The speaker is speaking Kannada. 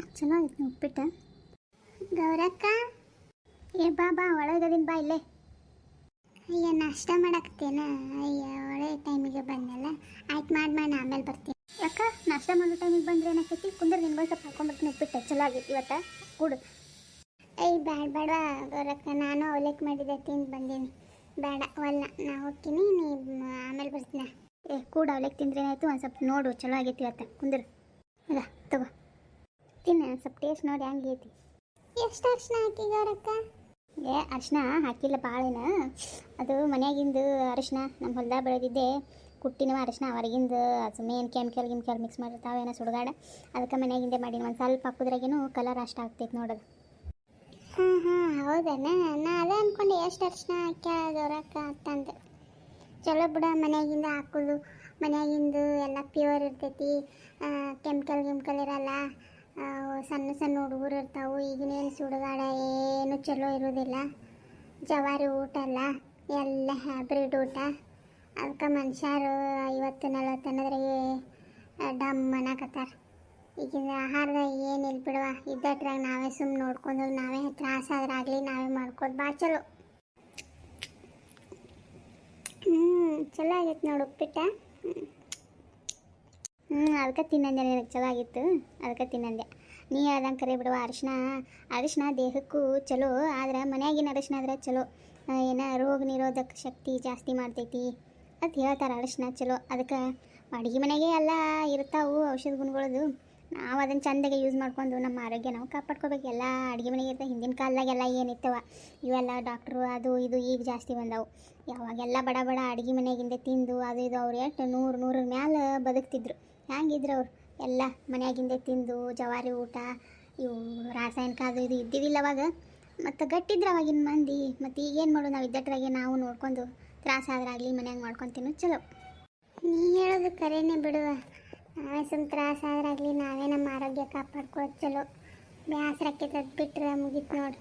ಚಲೋ ಆಯ್ತು ಉಪ್ಪಿಟ್ಟು. ಗೌರಕ್ಕ, ಏ ಬಾ ಬಾ ಒಳಗದಿನ ಬಾ ಇಲ್ಲೇ. ಅಯ್ಯ, ನಾಷ್ಟ ಮಾಡಾಕತ್ತೇನ ಅಯ್ಯ, ಒಳ್ಳೆ ಟೈಮಿಗೆ ಬಂದಲ್ಲ. ಆಯ್ತು ಮಾಡಿ ಮಾಡಿ ಆಮೇಲೆ ಬರ್ತೀನಿ. ಅಕ್ಕ, ನಾಷ್ಟ ಮಾಡೋ ಟೈಮಿಗೆ ಬಂದ್ರೆ ಏನಾಕೈತಿ ಕುಂದ್ರ ನಿನ್ಗೆ ಸ್ವಲ್ಪ ಹಾಕೊಂಡ್ಬರ್ತೀನಿ ಉಪ್ಪಿಟ್ಟು. ಚಲೋ ಆಗೈತಿ ಇವತ್ತ. ಕೂಡು. ಏಯ್, ಬ್ಯಾಡ ಬೇಡ ಗೌರಕ್ಕ, ನಾನು ಅವಲೇಕ್ ಮಾಡಿದ್ದೆ ತಿಂದು ಬಂದೀನಿ. ಬೇಡ ಒಲ್ಲ ನಾ ಹೋಗ್ತೀನಿ, ನೀ ಆಮೇಲೆ ಬರ್ತೀನಿ. ಏ, ಕೂಡ ಅವಲೇಕ್ ತಿಂದ್ರೆ ಏನಾಯ್ತು ಒಂದು ಸ್ವಲ್ಪ ನೋಡು, ಚಲೋ ಆಗೈತಿ ಇವತ್ತ. ಕುಂದ್ರ ಅದ ತಗೋ ತಿನ್ನ ಒಂದು ಸ್ವಲ್ಪ ಟೇಸ್ಟ್ ನೋಡಿ ಹೆಂಗೈತಿ ಎಷ್ಟು ಅರ್ಶಿನ ಹಾಕಿದಾರಕ್ಕ ಏ ಅರ್ಶಿನ ಹಾಕಿಲ್ಲ ಭಾಳೇನ ಅದು ಮನ್ಯಾಗಿಂದು ಅರಿಶಿನ ನಮ್ಮ ಹೊಲ್ದಾಗ ಬೆಳೆದಿದ್ದೆ. ಕುಟ್ಟಿನವ ಅರಿಶಿನ ಹೊರಗಿಂದ ಸುಮ್ಮನೆ ಏನು ಕೆಮಿಕಲ್ ಗಿಮಿಕಲ್ ಮಿಕ್ಸ್ ಮಾಡಿರ್ತಾವೇನೋ ಸುಡುಗಾಡ. ಅದಕ್ಕೆ ಮನ್ಯಾಗಿಂದೆ ಮಾಡೀನಿ. ಒಂದು ಸ್ವಲ್ಪ ಹಾಕಿದ್ರಾಗೇನು ಕಲರ್ ಅಷ್ಟು ಆಗ್ತೈತೆ ನೋಡೋದು. ಹಾಂ ಹಾಂ ಹೌದನ? ನಾ ಅದೇ ಅಂದ್ಕೊಂಡೆ ಎಷ್ಟು ಅರ್ಶಿನ ಹಾಕ್ಯಾದವ್ರಕ್ಕ ಅಂತಂದು. ಚಲೋ ಬಿಡ ಮನೆಯಾಗಿಂದ ಹಾಕೋದು. ಮನೆಯಾಗಿಂದು ಎಲ್ಲ ಪ್ಯೂರ್ ಇರ್ತೈತಿ. ಕೆಮಿಕಲ್ ಗಿಮಿಕಲ್ ಇರಲ್ಲ. ಸಣ್ಣ ಸಣ್ಣ ಹುಡುಗರು ಇರ್ತಾವು ಈಗಿನೇನು ಸುಡುಗಾಡ ಏನು ಚಲೋ ಇರೋದಿಲ್ಲ. ಜವಾರಿ ಊಟ ಅಲ್ಲ, ಎಲ್ಲ ಹ್ಯಾಬ್ರಿಡ್ ಊಟ. ಅದಕ್ಕೆ ಮನುಷ್ಯರು ಐವತ್ತು, ನಲ್ವತ್ತು ಅನ್ನೋದ್ರಾಗೆ ಡಮ್ ಅನ್ನಕತ್ತಾರ. ಈಗಿನ ಆಹಾರದಾಗ ಏನಿಲ್ಲ ಬಿಡುವ, ಇದ್ದಟ್ರಾಗ ನಾವೇ ಸುಮ್ಮನೆ ನೋಡ್ಕೊಂಡು ನಾವೇ ತ್ರಾಸ ಆದ್ರಾಗಲಿ ನಾವೇ ಮಾಡ್ಕೊಂಡು ಭಾಳ ಚಲೋ. ಹ್ಞೂ ಚಲೋ ಆಗೈತೆ ನೋಡು ಉಪ್ಪಿಟ್ಟ. ಹ್ಞೂ ಅದಕ್ಕೆ ತಿನ್ನಂದೆ ನಿನಗೆ ಚಲೋ ಆಗಿತ್ತು ಅದಕ್ಕೆ ತಿನ್ನಂದೆ. ನೀ ಹೇಳ್ದಂಗೆ ಕರೆ ಬಿಡುವ ಅರಿಶಿನ. ಅರಿಶಿನ ದೇಹಕ್ಕೂ ಚಲೋ, ಆದ್ರೆ ಮನೆಯಾಗಿನ ಅರಿಶಿನ ಆದ್ರೆ ಚಲೋ. ಏನ ರೋಗ ನಿರೋಧಕ ಶಕ್ತಿ ಜಾಸ್ತಿ ಮಾಡ್ತೈತಿ ಅಂತ ಹೇಳ್ತಾರೆ ಅರಿಶಿನ ಚಲೋ. ಅದಕ್ಕೆ ಅಡುಗೆ ಮನೆಗೆ ಎಲ್ಲ ಇರ್ತಾವು ಔಷಧ ಗುಣಗಳದು. ನಾವು ಅದನ್ನು ಚಂದಾಗೆ ಯೂಸ್ ಮಾಡ್ಕೊಂಡು ನಮ್ಮ ಆರೋಗ್ಯ ನಾವು ಕಾಪಾಡ್ಕೋಬೇಕು. ಎಲ್ಲ ಅಡುಗೆ ಮನೆಗೆ ಇರ್ತಾವೆ ಹಿಂದಿನ ಕಾಲದಾಗೆಲ್ಲ ಏನಿತ್ತವ. ಇವೆಲ್ಲ ಡಾಕ್ಟ್ರು ಅದು ಇದು ಈಗ ಜಾಸ್ತಿ ಬಂದವು. ಯಾವಾಗೆಲ್ಲ ಬಡ ಬಡ ಅಡುಗೆ ಮನೆಗಿಂದ ತಿಂದು ಅದು ಇದು ಅವ್ರು ಎಷ್ಟು ನೂರು ನೂರ ಮ್ಯಾಲೆ ಬದುಕ್ತಿದ್ರು. ಹ್ಯಾಂಗಿದ್ರು ಅವ್ರು? ಎಲ್ಲ ಮನೆಯಾಗಿಂದೆ ತಿಂದು, ಜವಾರಿ ಊಟ, ಇವು ರಾಸಾಯನಿಕ ಅದು ಇದು ಇದ್ದಿವಿಲ್ಲ ಅವಾಗ. ಮತ್ತು ಗಟ್ಟಿದ್ರೆ ಅವಾಗಿನ ಮಂದಿ. ಮತ್ತು ಈಗೇನು ಮಾಡೋದು ನಾವು ಇದ್ದಟ್ರಾಗೆ ನಾವು ನೋಡ್ಕೊಂಡು ತ್ರಾಸ ಆದ್ರಾಗಲಿ ಮನ್ಯಾಗ ಮಾಡ್ಕೊಂಡು ತಿನ್ನೋದು ಚಲೋ. ನೀ ಹೇಳೋದು ಕರೆನೇ ಬಿಡುವ ನಾವೇ ಸುಮ್ಮ ತ್ರಾಸ ಆದ್ರಾಗಲಿ ನಾವೇ ನಮ್ಮ ಆರೋಗ್ಯ ಕಾಪಾಡ್ಕೋದು ಚಲೋ. ಬ್ಯಾಸರಕ್ಕೆ ತದ್ದು ಬಿಟ್ರೆ ಮುಗೀತು ನೋಡ್ರಿ